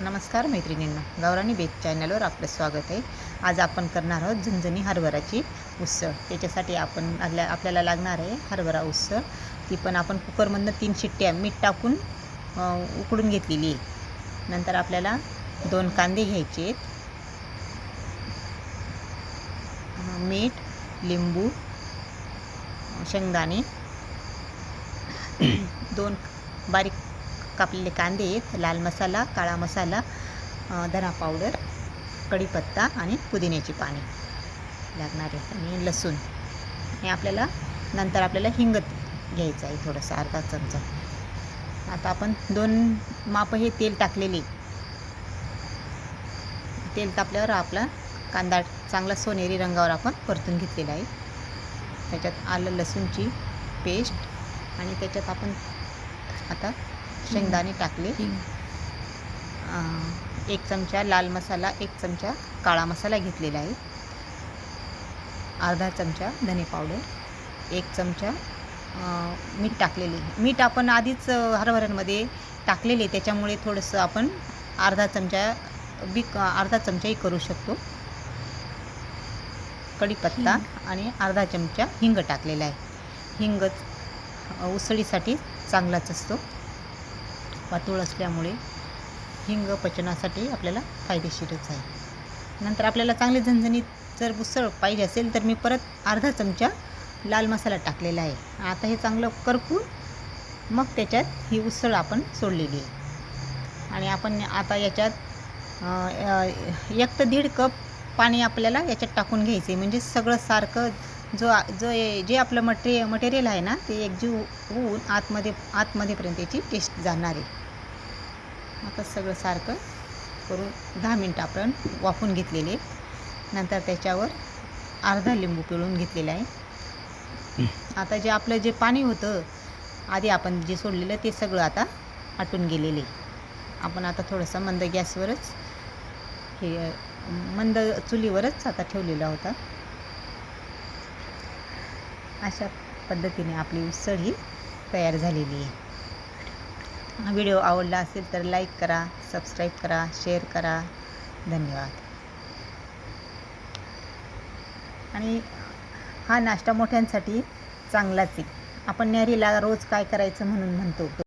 नमस्कार मैत्रिणींना गावरानी बेत चॅनलवर आपलं स्वागत आहे. आज आपण करणार आहोत झणझणी हरभराची उसळ. त्याच्यासाठी आपण आपल्या आपल्याला लागणार आहे हरभरा उसळ. ती पण आपण कुकरमधनं तीन शिट्ट्या मीठ टाकून उकडून घेतलेली आहे. नंतर आपल्याला दोन कांदे घ्यायचे आहेत. मीठ लिंबू शेंगदाणे दोन बारीक कापलेले कांदे आहेत. लाल मसाला काळा मसाला धना पावडर कढीपत्ता आणि पुदिन्याची पाने लागणार आहेत. आणि लसूण. हे आपल्याला नंतर आपल्याला हिंग घ्यायचं आहे थोडंसं अर्धा चमचा. आता आपण दोन माप हे तेल टाकलेले. तेल तापल्यावर आपला कांदा चांगला सोनेरी रंगावर आपण परतून घेतलेला आहे. त्याच्यात आलं लसूणची पेस्ट आणि त्याच्यात आपण आता शेंगदाणे टाकले. एक चमचा लाल मसाला एक चमचा काळा मसाला घेतलेला आहे. अर्धा चमचा धने पावडर एक चमचा मीठ टाकलेले. मीठ आपण आधीच हरभऱ्यांमध्ये टाकलेले त्याच्यामुळे थोडंसं आपण अर्धा चमचा बी अर्धा चमचाही करू शकतो. कढीपत्ता आणि अर्धा चमचा हिंग टाकलेला आहे. हिंग उसळीसाठी चांगलाच असतो. पातूळ असल्यामुळे हिंग पचनासाठी आपल्याला फायदेशीरच आहे. नंतर आपल्याला चांगले झणझणीत जर उसळ पाहिजे असेल तर मी परत अर्धा चमचा लाल मसाला टाकलेला आहे. आता हे चांगलं करपून मग त्याच्यात ही उसळ आपण सोडलेली आहे. आणि आपण आता याच्यात एक तर दीड कप पाणी आपल्याला याच्यात टाकून घ्यायचं. आहे म्हणजे सगळं सारखं जो जो ए- जे आपलं मटे मटेरियल आहे ना ते एकजीव होऊन आतमध्ये आतमध्येपर्यंत याची टेस्ट जाणार आहे. आता सगळं सारखं करून दहा मिनटं आपण वाफून घेतलेले नंतर त्याच्यावर अर्धा लिंबू पिळून घेतलेला आहे. आता जे आपलं जे पाणी होतं आधी आपण जे सोडलेलं ते सगळं आता आटून गेलेले आपण आता थोडंसं मंद गॅसवरच हे मंद चुलीवरच आता ठेवलेला होता. अशा पद्धतीने आपली उसळ ही तयार झालेली आहे. व्हिडिओ आवडला असेल तर लाईक करा सबस्क्राईब करा शेअर करा. धन्यवाद. आणि हा नाश्ता मोठ्यांसाठी चांगलाच आहे. आपण न्यारीला रोज काय करायचं म्हणून म्हणतो?